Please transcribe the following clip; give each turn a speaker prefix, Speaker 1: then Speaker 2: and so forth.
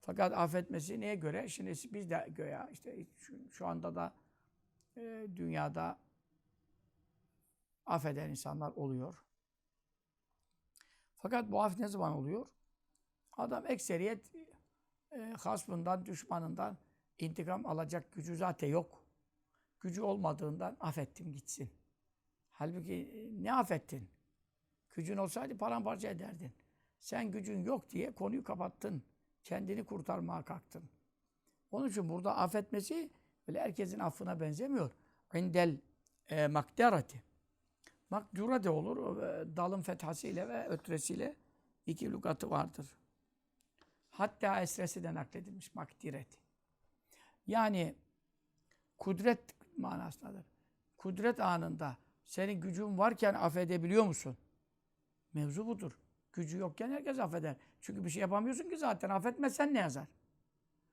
Speaker 1: Fakat affetmesi neye göre? Şimdi biz de göya işte şu, şu anda da e, dünyada affeden insanlar oluyor. Fakat bu af ne zaman oluyor? Adam ekseriyet e, hasmından, düşmanından intikam alacak gücü zaten yok. Gücü olmadığından affettim gitsin. Halbuki e, ne affettin? Gücün olsaydı paramparça ederdin. Sen gücün yok diye konuyu kapattın. Kendini kurtarmaya kalktın. Onun için burada affetmesi öyle herkesin affına benzemiyor. İndel e, makderati. Makdura de olur. e, Dalın fethasıyla ve ötresiyle iki lügatı vardır. Hatta esresi de nakledilmiş makdireti. Yani kudret manasındadır. Kudret anında senin gücün varken affedebiliyor musun? Mevzu budur. Gücü yokken herkes affeder. Çünkü bir şey yapamıyorsun ki zaten affetmezsen ne yazar?